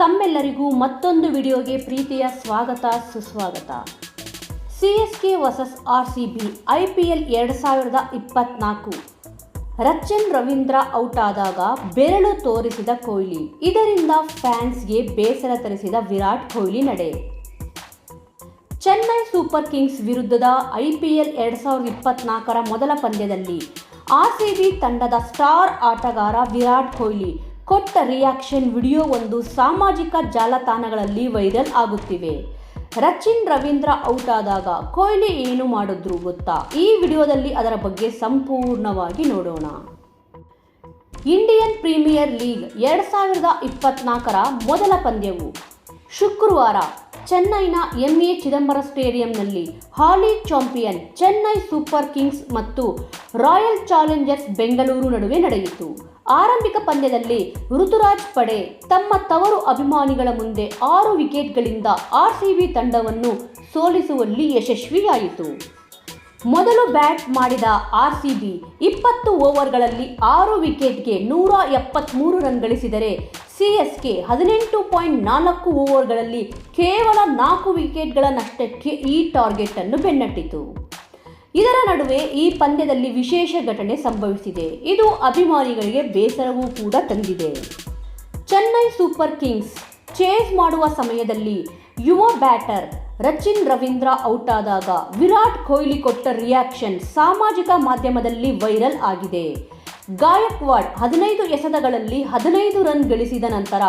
ತಮ್ಮೆಲ್ಲರಿಗೂ ಮತ್ತೊಂದು ವಿಡಿಯೋಗೆ ಪ್ರೀತಿಯ ಸ್ವಾಗತ, ಸುಸ್ವಾಗತ. C S K versus R C B, I P L ಎರಡು ಸಾವಿರದ ಇಪ್ಪತ್ನಾಲ್ಕು. ರಚನ್ ರವೀಂದ್ರ ಔಟ್ ಆದಾಗ ಬೆರಳು ತೋರಿಸಿದ ಕೊಹ್ಲಿ. ಇದರಿಂದ ಫ್ಯಾನ್ಸ್ಗೆ ಬೇಸರ ತರಿಸಿದ ವಿರಾಟ್ ಕೊಹ್ಲಿ ನಡೆ. ಚೆನ್ನೈ ಸೂಪರ್ ಕಿಂಗ್ಸ್ ವಿರುದ್ಧದ ಐಪಿಎಲ್ ಎರಡು ಸಾವಿರದ ಇಪ್ಪತ್ನಾಲ್ಕರ ಮೊದಲ ಪಂದ್ಯದಲ್ಲಿ ಆರ್ ಸಿ ಬಿ ತಂಡದ ಸ್ಟಾರ್ ಆಟಗಾರ ವಿರಾಟ್ ಕೊಹ್ಲಿ ಕೊಟ್ಟ ರಿಯಾಕ್ಷನ್ ವಿಡಿಯೋವೊಂದು ಸಾಮಾಜಿಕ ಜಾಲತಾಣಗಳಲ್ಲಿ ವೈರಲ್ ಆಗುತ್ತಿವೆ. ರಚಿನ್, ರವೀಂದ್ರ ಔಟ್ ಆದಾಗ ಕೊಹ್ಲಿ ಏನು ಮಾಡಿದ್ರು ಗೊತ್ತಾ? ಈ ವಿಡಿಯೋದಲ್ಲಿ ಅದರ ಬಗ್ಗೆ ಸಂಪೂರ್ಣವಾಗಿ ನೋಡೋಣ. ಇಂಡಿಯನ್ ಪ್ರೀಮಿಯರ್ ಲೀಗ್ ಎರಡು ಸಾವಿರದ ಇಪ್ಪತ್ನಾಲ್ಕರ ಮೊದಲ ಪಂದ್ಯವು ಶುಕ್ರವಾರ ಚೆನ್ನೈನ ಎಂಎ ಚಿದಂಬರ ಸ್ಟೇಡಿಯಂನಲ್ಲಿ ಹಾಲಿ ಚಾಂಪಿಯನ್ ಚೆನ್ನೈ ಸೂಪರ್ ಕಿಂಗ್ಸ್ ಮತ್ತು ರಾಯಲ್ ಚಾಲೆಂಜರ್ಸ್ ಬೆಂಗಳೂರು ನಡುವೆ ನಡೆಯಿತು. ಆರಂಭಿಕ ಪಂದ್ಯದಲ್ಲಿ ಋತುರಾಜ್ ಪಡೆ ತಮ್ಮ ತವರು ಅಭಿಮಾನಿಗಳ ಮುಂದೆ ಆರು ವಿಕೆಟ್ಗಳಿಂದ ಆರ್ಸಿಬಿ ತಂಡವನ್ನು ಸೋಲಿಸುವಲ್ಲಿ ಯಶಸ್ವಿಯಾಯಿತು. ಮೊದಲು ಬ್ಯಾಟ್ ಮಾಡಿದ ಆರ್ಸಿಬಿ ಇಪ್ಪತ್ತು ಓವರ್ಗಳಲ್ಲಿ ಆರು ವಿಕೆಟ್ಗೆ ನೂರ ಎಪ್ಪತ್ತ್ಮೂರು ರನ್ ಗಳಿಸಿದರೆ ಕೆ ಹದಿನೆಂಟು ಪಾಯಿಂಟ್ ನಾಲ್ಕು ಓವರ್ಗಳಲ್ಲಿ ಕೇವಲ ನಾಲ್ಕು ವಿಕೆಟ್ಗಳ ನಷ್ಟಕ್ಕೆ ಈ ಟಾರ್ಗೆಟ್ ಅನ್ನು ಬೆನ್ನಟ್ಟಿತು. ಇದರ ನಡುವೆ ಈ ಪಂದ್ಯದಲ್ಲಿ ವಿಶೇಷ ಘಟನೆ ಸಂಭವಿಸಿದೆ. ಇದು ಅಭಿಮಾನಿಗಳಿಗೆ ಬೇಸರವೂ ಕೂಡ ತಂದಿದೆ. ಚೆನ್ನೈ ಸೂಪರ್ ಕಿಂಗ್ಸ್ ಚೇಸ್ ಮಾಡುವ ಸಮಯದಲ್ಲಿ ಯುವ ಬ್ಯಾಟರ್ ರಚಿನ್ ರವೀಂದ್ರ ಔಟ್ ಆದಾಗ ವಿರಾಟ್ ಕೊಹ್ಲಿ ಕೊಟ್ಟ ರಿಯಾಕ್ಷನ್ ಸಾಮಾಜಿಕ ಮಾಧ್ಯಮದಲ್ಲಿ ವೈರಲ್ ಆಗಿದೆ. ಗಾಯಕ್ವಾಡ್ ಹದಿನೈದು ಎಸೆತಗಳಲ್ಲಿ ಹದಿನೈದು ರನ್ ಗಳಿಸಿದ ನಂತರ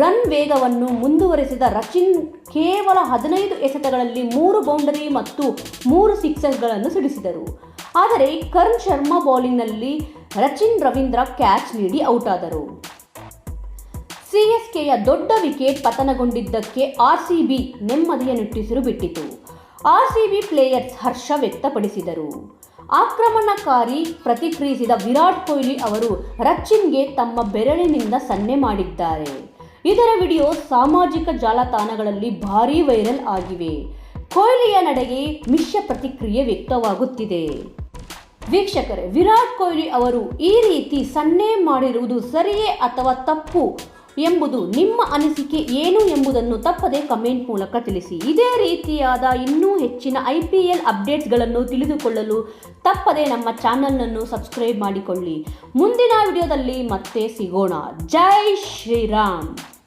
ರನ್ ವೇಗವನ್ನು ಮುಂದುವರೆಸಿದ ರಚಿನ್ ಕೇವಲ ಹದಿನೈದು ಎಸೆತಗಳಲ್ಲಿ ಮೂರು ಬೌಂಡರಿ ಮತ್ತು ಮೂರು ಸಿಕ್ಸರ್ಗಳನ್ನು ಸಿಡಿಸಿದರು. ಆದರೆ ಕರ್ಣ್ ಶರ್ಮಾ ಬೌಲಿಂಗ್ನಲ್ಲಿ ರಚಿನ್ ರವೀಂದ್ರ ಕ್ಯಾಚ್ ನೀಡಿ ಔಟ್ ಆದರು ಸಿಎಸ್ಕೆಯ ದೊಡ್ಡ ವಿಕೆಟ್ ಪತನಗೊಂಡಿದ್ದಕ್ಕೆ ಆರ್ಸಿಬಿ ನೆಮ್ಮದಿಯ ನಿಟ್ಟುಸಿರು ಬಿಟ್ಟಿತು. ಆರ್ಸಿಬಿ ಪ್ಲೇಯರ್ಸ್ ಹರ್ಷ ವ್ಯಕ್ತಪಡಿಸಿದರು. ಆಕ್ರಮಣಕಾರಿ ಪ್ರತಿಕ್ರಿಯಿಸಿದ ವಿರಾಟ್ ಕೊಹ್ಲಿ ಅವರು ರಚಿನ್ಗೆ ತಮ್ಮ ಬೆರಳಿನಿಂದ ಸನ್ನೆ ಮಾಡಿದ್ದಾರೆ. ಇದರ ವಿಡಿಯೋ ಸಾಮಾಜಿಕ ಜಾಲತಾಣಗಳಲ್ಲಿ ಭಾರೀ ವೈರಲ್ ಆಗಿವೆ. ಕೊಹ್ಲಿಯ ನಡೆಗೆ ಮಿಶ್ರ ಪ್ರತಿಕ್ರಿಯೆ ವ್ಯಕ್ತವಾಗುತ್ತಿದೆ. ವೀಕ್ಷಕರೇ, ವಿರಾಟ್ ಕೊಹ್ಲಿ ಅವರು ಈ ರೀತಿ ಸನ್ನೆ ಮಾಡಿರುವುದು ಸರಿಯೇ ಅಥವಾ ತಪ್ಪು? ಎಂಬುದು ನಿಮ್ಮ ಅನಿಸಿಕೆ ಏನು ಎಂಬುದನ್ನು ತಪ್ಪದೆ ಕಮೆಂಟ್ ಮೂಲಕ ತಿಳಿಸಿ. ಇದೇ ರೀತಿಯಾದ ಇನ್ನೂ ಹೆಚ್ಚಿನ ಐ ಪಿ ಎಲ್ ಅಪ್ಡೇಟ್ಸ್ಗಳನ್ನು ತಿಳಿದುಕೊಳ್ಳಲು ತಪ್ಪದೆ ನಮ್ಮ ಚಾನಲ್ನನ್ನು ಸಬ್ಸ್ಕ್ರೈಬ್ ಮಾಡಿಕೊಳ್ಳಿ. ಮುಂದಿನ ವಿಡಿಯೋದಲ್ಲಿ ಮತ್ತೆ ಸಿಗೋಣ. ಜೈ ಶ್ರೀರಾಮ್.